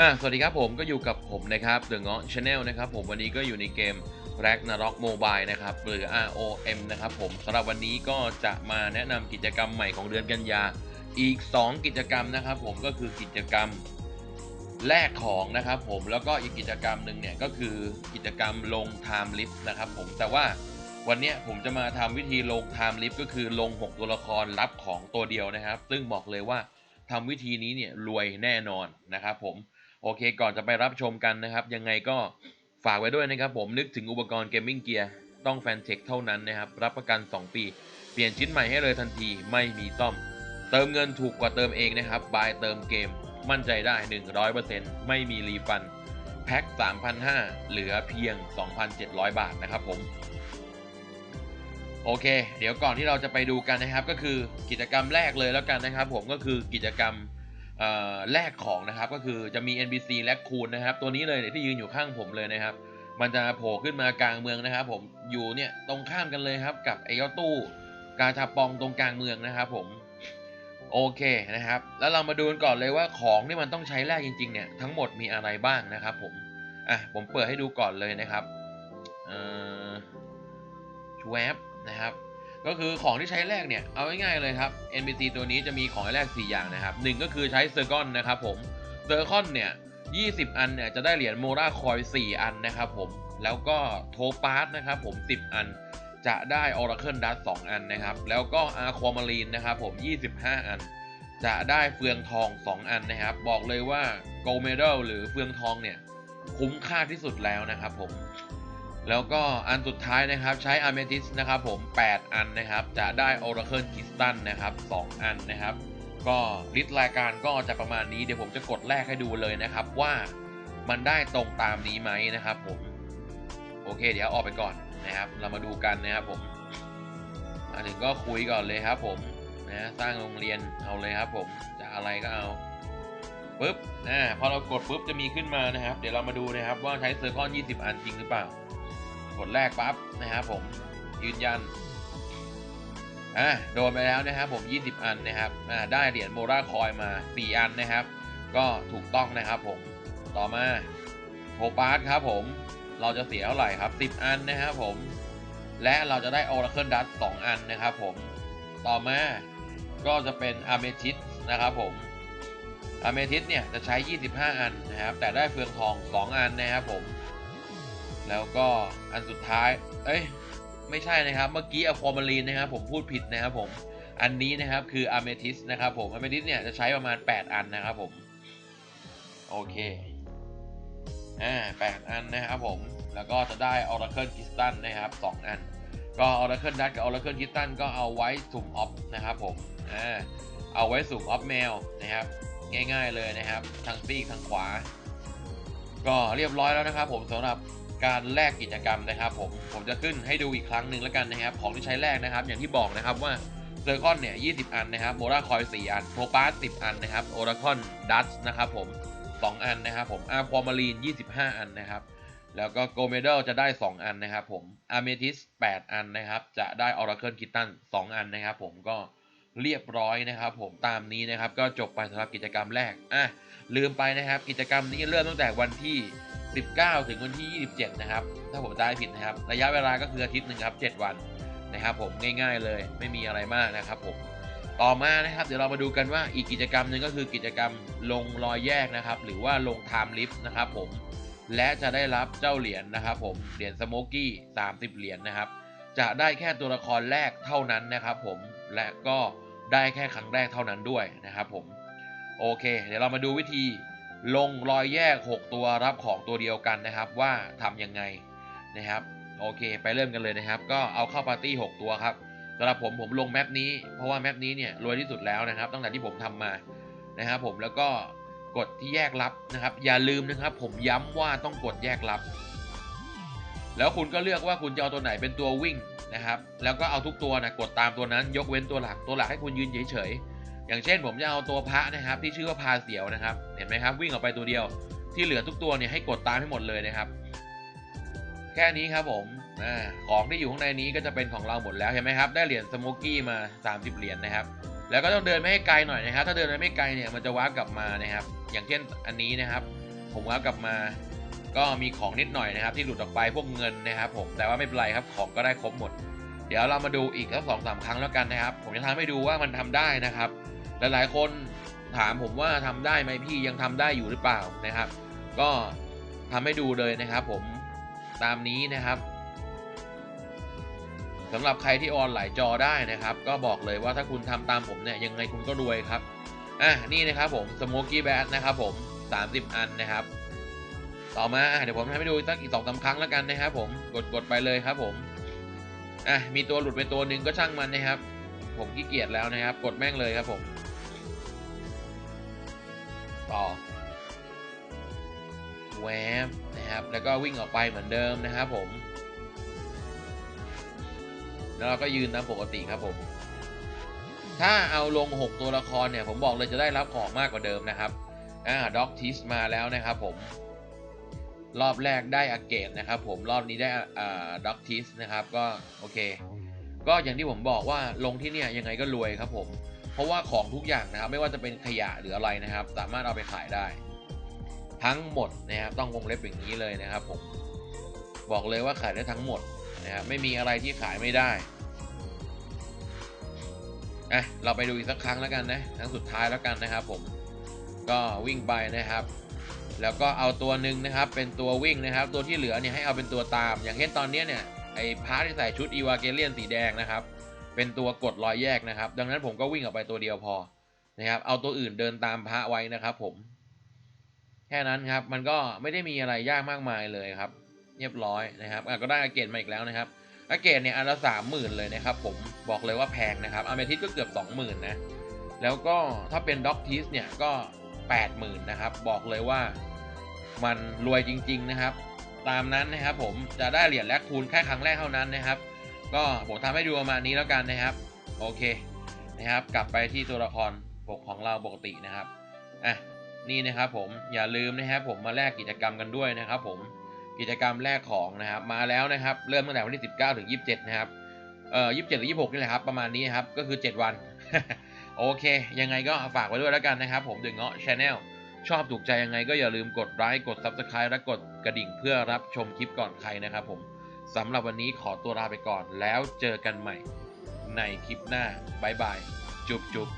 อ่าสวัสดีครับผมก็อยู่กับผมนะครับ The n g a ช Channel นะครับผมวันนี้ก็อยู่ในเกม Ragnarok Mobile นะครับหรือ ROM นะครับผมสำหรับวันนี้ก็จะมาแนะนำกิจกรรมใหม่ของเดือนกันยา อีก 2 กิจกรรมนะครับผมก็คือกิจกรรมแลกของนะครับผมแล้วก็อีกกิจกรรมหนึ่งเนี่ยก็คือกิจกรรมลง Time Lift นะครับผมแต่ว่าวันนี้ผมจะมาทำวิธีลง Time Lift ก็คือลง 6 ตัวละครรับของตัวเดียวนะครับ ซึ่งบอกเลยว่าทำวิธีนี้เนี่ยรวยแน่นอนนะครับผม โอเคก่อนจะไปรับชมกันนะครับ ยังไงก็ฝากไว้ด้วยนะครับผมนึกถึงอุปกรณ์เกมมิ่งเกียร์ต้องแฟนเทคเท่านั้นนะครับ รับประกัน 2 ปี เปลี่ยนชิ้นใหม่ให้เลยทันทีไม่มีซ่อม เติมเงินถูกกว่าเติมเองนะครับบายเติมเกม มั่นใจได้ 100%ไม่มีรีฟันแพ็ค3,500 เหลือเพียง 2,700 บาทนะครับผมโอเค เดี๋ยวก่อนที่เราจะไปดูกันนะครับ ก็คือกิจกรรมแรกเลยแล้วกันนะครับ ผมก็คือกิจกรรม แลกของนะครับก็คือจะมี NPC แลกคูณนะครับ ตัวนี้เลยเนี่ยที่ยืนอยู่ข้างผมเลยนะครับ มันจะโผล่ขึ้นมากลางเมืองนะครับ ผมอยู่เนี่ยตรงข้ามกันเลยครับกับไอ้ตู้กาชาปองตรงกลางเมืองนะครับผมโอเคนะครับ แล้วเรามาดูกันก่อนเลยว่าของที่มันต้องใช้แลกจริงๆเนี่ยทั้งหมดมีอะไรบ้างนะครับ ผมอะผมเปิดให้ดูก่อนเลยนะครับเอ่อชวบนะครับ ก็คือของที่ใช้แรกเนี่ย เอาง่ายๆเลยครับ NPC ตัวนี้จะมีของแรก 4 อย่างนะครับหนึ่งก็คือใช้เซอร์กอนนะครับผม เซอร์คอนเนี่ย 20 อันเนี่ยจะได้เหรียญโมราคอย 4 อันนะครับผม แล้วก็โทปาร์ตนะครับผม 10 อันจะได้ออร์เคิลดัส2อันนะครับ แล้วก็อาความารีนนะครับผม 25 อัน จะได้เฟืองทอง 2 อันนะครับ บอกเลยว่าโกลเมดัลหรือเฟืองทองเนี่ยคุ้มค่าที่สุดแล้วนะครับผม แล้วก็อันสุดท้ายนะครับใช้ a m e t h y s t นะครับผม 8 อันนะครับ จะได้ Oracle Crystal นะครับ 2 อันนะครับ ก็ลิสต์รายการก็จะประมาณนี้เดี๋ยวผมจะกดแรกให้ดูเลยนะครับว่ามันได้ตรงตามนี้ไหมนะครับผม โอเค เดี๋ยวออกไปก่อนนะครับ เรามาดูกันนะครับผมมาถึงก็คุยก่อนเลยครับผมนะสร้างโรงเรียนเอาเลยครับผมจะอะไรก็เอาปุ๊บอ่าพอเรากดปุ๊บจะมีขึ้นมานะครับ เดี๋ยวเรามาดูนะครับว่าใช้เซอร์คอน20 อันจริงหรือเปล่า กดแรกปั๊บนะครับผมยืนยันอ่าโดนไปแล้วนะครับผม 20 อันนะครับอ่าได้เหรียญโมราคอยมา 4 อันนะครับ ก็ถูกต้องนะครับผมต่อมาโฮปาร์ตครับผมเราจะเสียเท่าไหร่ครับ 10 อันนะครับผมและเราจะได้ Oracle Dust 2อันนะครับผมต่อมาก็จะเป็น Amethyst นะครับผม Amethyst เนี่ยจะใช้ 25 อันนะครับ แต่ได้เฟืองทอง 2 อันนะครับผม แล้วก็อันสุดท้าย เอ้ย ไม่ใช่นะครับ เมื่อกี้อะความารีนนะครับ ผมพูดผิดนะครับผม อันนี้นะครับคืออะเมทิสนะครับผมอะเมทิสเนี่ยจะใช้ประมาณ 8 อันนะครับผม โอเค อ่า8อันนะครับผม แล้วก็จะได้ Oracle Crystal นะครับ 2 อัน ก็ Oracle Dust กับ Oracle Crystal ก็เอาไว้สุ่มออฟนะครับผม อ่า เอาไว้สุ่มออฟแมวนะครับ ง่ายๆเลยนะครับทางซีกทางขวา ก็เรียบร้อยแล้วนะครับผมสำหรับ การแลกกิจกรรมนะครับ ผมผมจะขึ้นให้ดูอีกครั้งหนึ่งแล้วกันนะครับ ของที่ใช้แลกนะครับ อย่างที่บอกนะครับว่าเซอร์คอนเนี่ย20อันนะครับโมราคอย4อันโทปาส10อันนะครับโอราคอนดัตนะครับผม2 อันนะครับผมอาร์ความารีน 25 อันนะครับ แล้วก็โกเมเดลจะได้ 2 อันนะครับผมอาร์เมทิส 8 อันนะครับ จะได้ออราเคิลคิตตัน 2 อันนะครับผมก็เรียบร้อยนะครับ ผมตามนี้นะครับ ก็จบไปสำหรับกิจกรรมแรกอะลืมไปนะครับ กิจกรรมนี้เริ่มตั้งแต่วันที่ 19 ถึงวันที่ 27 นะครับ ถ้าผมจำไม่ผิดนะครับ ระยะเวลาก็คืออาทิตย์หนึ่งครับ 7 วันนะครับ ผมง่ายๆเลยไม่มีอะไรมากนะครับผมต่อมานะครับ เดี๋ยวเรามาดูกันว่าอีกกิจกรรมหนึ่งก็คือกิจกรรมลงรอยแยกนะครับ หรือว่าลงไทม์ลิฟต์นะครับผมและจะได้รับเจ้าเหรียญนะครับผมเหรียญสโมกี้30 เหรียญนะครับ จะได้แค่ตัวละครแรกเท่านั้นนะครับผมและก็ได้แค่ครั้งแรกเท่านั้นด้วยนะครับผมโอเค เดี๋ยวเรามาดูวิธี ลงรอยแยก 6 ตัวรับของตัวเดียวกันนะครับว่าทำยังไงนะครับโอเค ไปเริ่มกันเลยนะครับ ก็เอาเข้าปาร์ตี้ 6 ตัวครับสำหรับผมผมลงแมปนี้ เพราะว่าแมปนี้เนี่ยรวยที่สุดแล้วนะครับ ตั้งแต่ที่ผมทำมานะครับผมแล้วก็กดที่แยกลับนะครับ อย่าลืมนะครับ ผมย้ำว่าต้องกดแยกลับ แล้วคุณก็เลือกว่าคุณจะเอาตัวไหนเป็นตัววิ่งนะครับ แล้วก็เอาทุกตัวนะกดตามตัวนั้น ยกเว้นตัวหลักตัวหลักให้คุณยืนเฉยๆ อย่างเช่นผมจะเอาตัวพระนะครับ ที่ชื่อว่าพาเสียวนะครับ เห็นไหมครับ วิ่งออกไปตัวเดียว ที่เหลือทุกตัวเนี่ยให้กดตามให้หมดเลยนะครับ แค่นี้ครับผมอของที่อยู่ข้างในนี้ก็จะเป็นของเราหมดแล้วเห็นไหมครับ ได้เหรียญสโมกี้มา 30 เหรียญนะครับ แล้วก็ต้องเดินไม่ให้ไกลหน่อยนะครับ ถ้าเดินไปไม่ไกลเนี่ยมันจะว้ากลับมานะครับ อย่างเช่นอันนี้นะครับ ผมว้ากลับมา ก็มีของนิดหน่อยนะครับ ที่หลุดออกไปพวกเงินนะครับ ผมแต่ว่าไม่เป็นไรครับของก็ได้ครบหมด เดี๋ยวเรามาดูอีกสักสองสามครั้งแล้วกันนะครับ ผมจะทำให้ดูว่ามันทำได้นะครับ หลายๆ คนถามผมว่าทำได้ไหมพี่ยังทำได้อยู่หรือเปล่านะครับ ก็ทำให้ดูเลยนะครับ ผมตามนี้นะครับสำหรับใครที่ออนหลายจอได้นะครับ ก็บอกเลยว่าถ้าคุณทำตามผมเนี่ยยังไงคุณก็รวยครับอะนี่นะครับผมสโมกี้แบทนะครับ ผม 30 อันนะครับ ต่อมาเดี๋ยวผมทำให้ดูสักอีกสองสาครั้งแล้วกันนะครับ ผมกดกดไปเลยครับ ผมอะมีตัวหลุดไปตัวหนึ่งก็ช่างมันนะครับ ผมขี้เกียจแล้วนะครับ กดแม่งเลยครับผม ต่อแวบนะครับ แล้วก็วิ่งออกไปเหมือนเดิมนะครับผม แล้วเราก็ยืนตามปกติครับผม ถ้าเอาลง 6 ตัวละครเนี่ย ผมบอกเลยจะได้รับของมากกว่าเดิมนะครับ อ่าด็อกทิสมาแล้วนะครับผม รอบแรกได้อาเกตนะครับผม รอบนี้ได้อ่าด็อกทิสนะครับ ก็โอเค ก็อย่างที่ผมบอกว่าลงที่เนี่ยยังไงก็รวยครับผม เพราะว่าของทุกอย่างนะครับ ไม่ว่าจะเป็นขยะหรืออะไรนะครับ สามารถเอาไปขายได้ ทั้งหมดนะครับต้องวงเล็บอย่างนี้เลยนะครับ ผมบอกเลยว่าขายได้ทั้งหมดนะครับไม่มีอะไรที่ขายไม่ได้อะเราไปดูอีกสักครั้งแล้วกันนะครั้งสุดท้ายแล้วกันนะครับ ผมก็วิ่งไปนะครับ แล้วก็เอาตัวหนึ่งนะครับ เป็นตัววิ่งนะครับ ตัวที่เหลือเนี่ยให้เอาเป็นตัวตาม อย่างเช่นตอนนี้เนี่ยไอ้พาร์ทที่ใส่ชุดอีวาเกเลียนสีแดงนะครับ เป็นตัวกดรอยแยกนะครับ ดังนั้นผมก็วิ่งออกไปตัวเดียวพอนะครับ เอาตัวอื่นเดินตามพระไว้นะครับ ผม แค่นั้นครับ มันก็ไม่ได้มีอะไรยากมากมายเลยครับ เรียบร้อยนะครับก็ได้อาเกตมาอีกแล้วนะครับอาเกตเนี่ยอันละสามหมื่นเลยนะครับ ผมบอกเลยว่าแพงนะครับอเมทิสก็เกือบสองหมื่นนะแล้วก็ถ้าเป็นด็อกทิสเนี่ยก็แปดหมื่นนะครับ บอกเลยว่ามันรวยจริง ๆนะครับ ตามนั้นนะครับผมจะได้เหรียญแลกคูณแค่ครั้งแรกเท่านั้นนะครับ ก็ผมทำให้ดูประมาณนี้แล้วกันนะครับ โอเคนะครับ กลับไปที่ตัวละครปกของเราปกตินะครับอะนี่นะครับผมอย่าลืมนะครับผมมาแลกกิจกรรมกันด้วยนะครับ ผมกิจกรรมแลกของนะครับ มาแล้วนะครับ เริ่มตั้งแต่วันที่ 19 ถึง 27 นะครับเอ่อ27 หรือ 26 นี่แหละครับ ประมาณนี้ครับ ก็คือ 7 วัน โอเค ยังไงก็ฝากไว้ด้วยแล้วกันนะครับ ผมดึงเงาะชาแนลชอบถูกใจยังไงก็อย่าลืมกดไลค์กด Subscribe และกดกระดิ่งเพื่อรับชมคลิปก่อนใครนะครับผม สำหรับวันนี้ขอตัวลาไปก่อนแล้วเจอกันใหม่ในคลิปหน้าบายบาย จุบจุบ